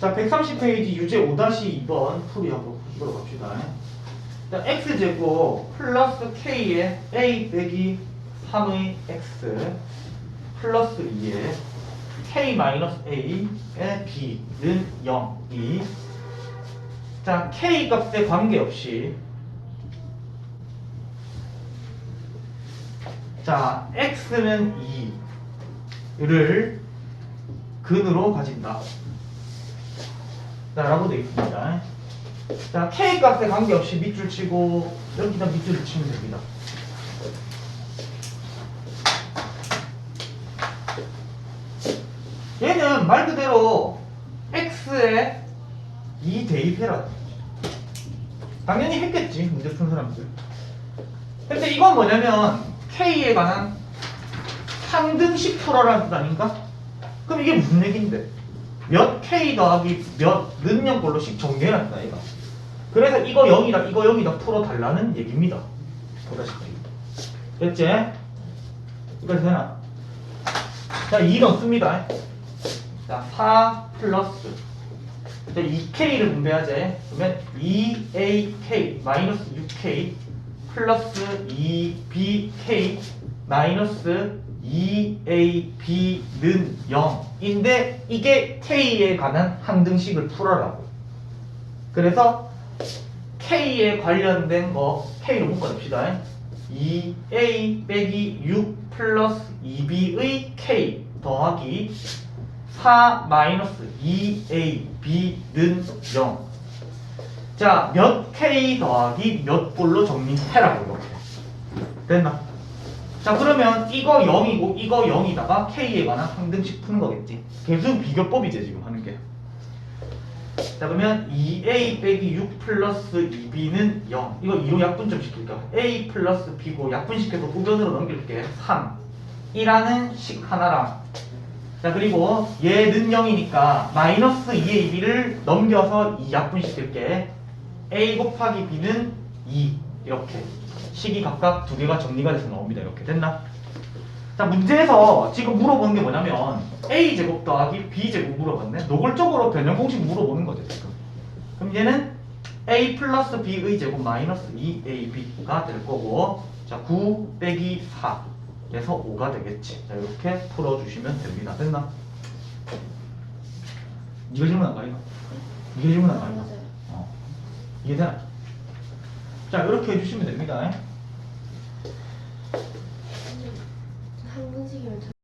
자, 130페이지 유제 5-2번 풀이 한번 풀어 갑시다. 자, x제곱 플러스 k의 a 빼기 3의 x 플러스 2의 k-a의 b는 0이 자, k 값에 관계없이 자, x는 2를 근으로 가진다. 자, 라고 되어 있습니다. 자, k 값에 관계없이 밑줄 치고 여기다 밑줄을 치면 됩니다. 얘는 말 그대로 x에 2 대입해라. 당연히 했겠지, 문제 푼 사람들. 근데 이건 뭐냐면 k에 관한 상등식 풀어라는 뜻 아닌가? 그럼 이게 무슨 얘기인데? 몇 k 더하기 몇 는영꼴로씩 정리해놨다 얘가 그래서 이거 0이다 이거 0이다 풀어달라는 얘기입니다 보다시피 됐지? 이거 되나? 자2 넣습니다 자 4 플러스 자 2k를 분배하지 그러면 2ak 마이너스 6k 플러스 2bk 마이너스 2ab는 0인데 이게 k에 관한 항등식을 풀어라고. 그래서 k에 관련된 거 k로 묶어냅시다. 2a 빼기 6 플러스 2b의 k 더하기 4 마이너스 2ab는 0 자, 몇 K 더하기 몇 골로 정리해라고 이렇게. 됐나? 자, 그러면 이거 0이고 이거 0이다가 K에 관한 항등식 푸는 거겠지. 계속 비교법이지, 지금 하는 게. 자, 그러면 2A 빼기 6 플러스 2B는 0. 이거 2로 약분점 시킬까? A 플러스 B고 약분시켜서 우변으로 넘길게. 3. 이라는 식 하나랑 자 그리고 얘는 0이니까 마이너스 2ab를 넘겨서 2 약분시킬게 a 곱하기 b는 2 이렇게 식이 각각 두 개가 정리가 돼서 나옵니다 이렇게 됐나? 자 문제에서 지금 물어보는 게 뭐냐면 a 제곱 더하기 b 제곱 물어봤네 노골적으로 변형 공식 물어보는 거죠 지금 그럼 얘는 a 플러스 b의 제곱 마이너스 2ab가 될 거고 자9 빼기 4 그래서 5가 되겠지. 자, 이렇게 풀어주시면 됩니다. 됐나? 질문한 거 아닌가? 이게 질문한 거 아닌가? 맞아요. 어. 이해되나? 자, 이렇게 해주시면 됩니다.